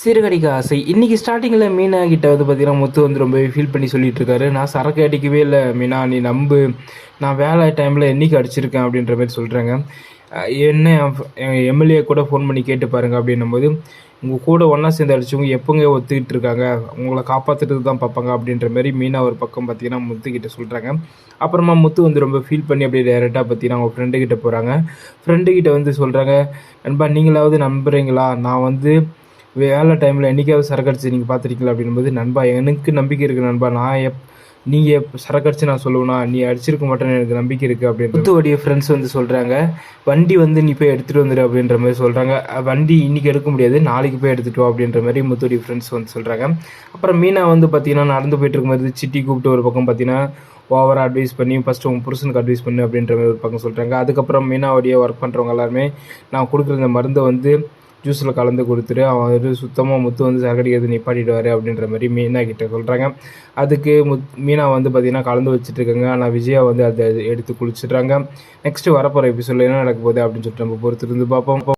சிறுகடிக்க ஆசை. இன்னைக்கு ஸ்டார்டிங்கில் மீனா கிட்ட வந்து பார்த்தீங்கன்னா முத்து வந்து ரொம்பவே ஃபீல் பண்ணி சொல்லிட்டு இருக்காரு. நான் சரக்கு அடிக்கவே இல்லை மீனா நீ நம்பு. நான் வேலை டைமில் என்னைக்கு அடிச்சிருக்கேன் அப்படின்ற மாதிரி சொல்கிறாங்க என்ன எம்எல்ஏ கூட ஃபோன் பண்ணி கேட்டு பாருங்க அப்படின்னும் போது உங்கள் கூட ஒன்றா சேர்ந்து அடிச்சவங்க எப்போங்க ஒத்துக்கிட்டு இருக்காங்க? உங்களை காப்பாற்றுறது தான் பார்ப்பாங்க அப்படின்ற மாதிரி மீனா ஒரு பக்கம் பார்த்தீங்கன்னா முத்துக்கிட்ட சொல்கிறாங்க அப்புறமா முத்து வந்து ரொம்ப ஃபீல் பண்ணி அப்படியே டேரெக்டாக பார்த்தீங்கன்னா அவங்க ஃப்ரெண்டு கிட்ட போகிறாங்க ஃப்ரெண்டு கிட்ட வந்து சொல்கிறாங்க நண்பா நீங்களாவது நம்புறீங்களா? நான் வந்து வேலை டைமில் என்றைக்காவது சரக்கு அடிச்சு நீங்கள் பார்த்துருக்கீங்களா அப்படின்போது நண்பா எனக்கு நம்பிக்கை இருக்குது நண்பா. நான் எப் நீங்கள் சரக்கு அடிச்சு நான் சொல்லுவேண்ணா நீ அடிச்சிருக்க மாட்டேன்னு எனக்கு நம்பிக்கை இருக்குது அப்படின்னு முத்துவடிய ஃப்ரெண்ட்ஸ் வந்து சொல்கிறாங்க வண்டி வந்து நீ போய் எடுத்துகிட்டு வந்துடு அப்படின்ற மாதிரி சொல்கிறாங்க வண்டி இன்றைக்கி எடுக்க முடியாது நாளைக்கு போய் எடுத்துகிட்டு வா அப்படின்ற மாதிரி முத்துவடி ஃப்ரெண்ட்ஸ் வந்து சொல்கிறாங்க அப்புறம் மீனா வந்து பார்த்தீங்கன்னா நடந்து போயிட்டு இருக்கும்போது சிட்டி கூப்பிட்டு ஒரு பக்கம் பார்த்தீங்கன்னா ஓவராக அட்வைஸ் பண்ணி ஃபஸ்ட்டு உங்கள் புருஷனுக்கு அட்வைஸ் பண்ணு அப்படின்ற மாதிரி ஒரு பக்கம் சொல்கிறாங்க அதுக்கப்புறம் மீனாவுடைய ஒர்க் பண்ணுறவங்க எல்லாருமே நான் கொடுக்குற இந்த மருந்தை வந்து ஜூஸில் கலந்து கொடுத்துட்டு அவன் வந்து சுத்தமாக முத்து வந்து சரக்கடிக்கிறது நிப்பாட்டிடுவார் அப்படின்ற மாதிரி மீனா கிட்ட சொல்கிறாங்க அதுக்கு முத் மீனா வந்து பார்த்திங்கன்னா கலந்து வச்சுட்டு இருக்காங்க ஆனால் விஜயா வந்து அதை எடுத்து குளிச்சிடுறாங்க. நெக்ஸ்ட்டு வரப்போகிற எபிசோடில் என்ன நடக்க போகுது அப்படின்னு சொல்லிட்டு நம்ம பொறுத்திருந்து பார்ப்போம்.